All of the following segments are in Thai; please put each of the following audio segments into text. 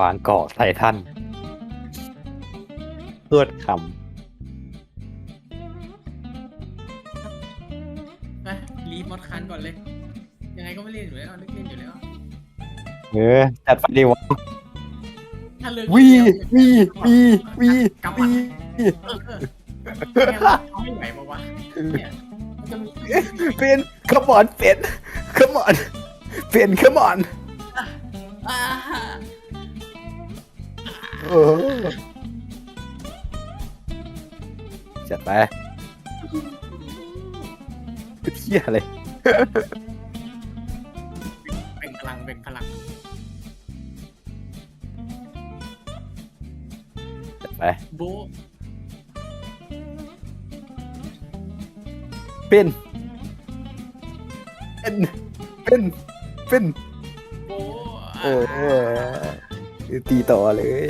บางเกาะไททันรวดคไปรีมอดคันก่อนเลย ยังไงก็ไม่เล่นอยู่แล้วเลิกเล่นอยู่แล้วำเออจัดไปดิวะถ้าเลิกวีเล่นวีวีวีกำวีมันเออเออแม่งเขาไม่ไหวปะวะเนี่ยมันจะมีเป็นขมอนเป็นขมอนเป็นขมอน อ่า เออจัดไปเที่ยอะไรเป็นพลังเป็นพลังจัดไป โบะเป็น เป็น เป็น เป็น โบะเออ ตีต่อเลย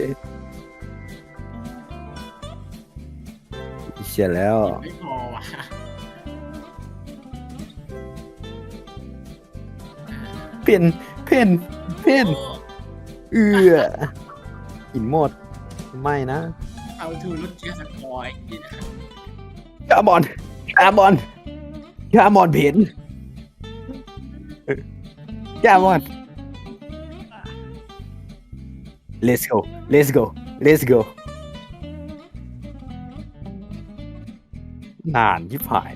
เชียแล้ว ไม่พอว่ะอ่าเป็นเป็นเป็นโบะเอือหินหมด ไม่นะ เอาทูรุ่นเชียร์สกอยนี่นะกาบอนกาบอนกาบอนเพนกาบอน let's go let's go let's go นานที่ผาย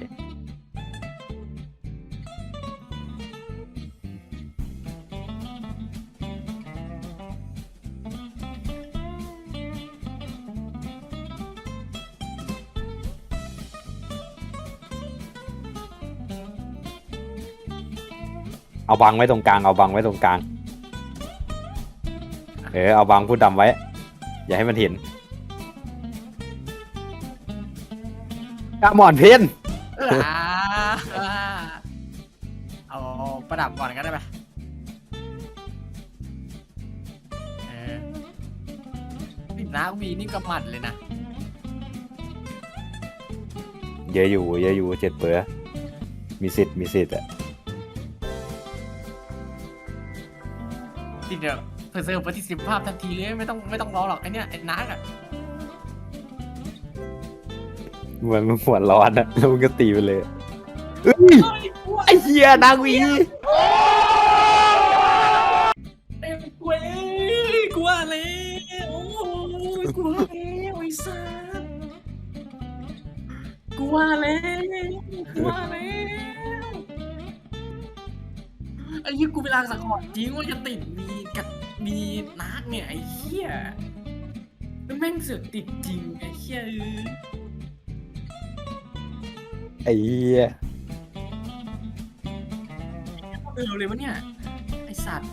เอาบังไว้ตรงกลาง เอาบังไว้ตรงกลาง เออเอาบังพูดดำไว้ อย่าให้มันเห็นกามอนเพนอ่าอ่าเอาประดับก่อนก็ได้ไหมเออนี่น้าวีนี่กำหมัดเลยนะเยอะอยู่เยอะอยู่เจ็ดเปอร์มีสิทธิ์มีสิทธิ์อะ ทีเดียว เพิ่มเสริมประสิทธิภาพทันทีเลยไม่ต้องไม่ต้องรอหรอกไอเนี้ยไอ้นักอะเหมือนมันหัวร้อนอะแล้วมันก็ตีไปเลยเอ้ยไอ้เหี้ยนางวีเต็มกลัวเลยกลัวเลยโอ้ยกลัวแล้วไอ้สัสกลัวแล้วกลัวแล้วไอ้ยี่กูเวลาสังหรณ์จริงว่าจะติดมีกับ มีนักเนี่ยไอ้เหี้ยแล้วแม่งเสือกติดจริงไอ้เหี้ยเออไอ้เหี้ย เออเลยวะเนี่ยไอสัตว์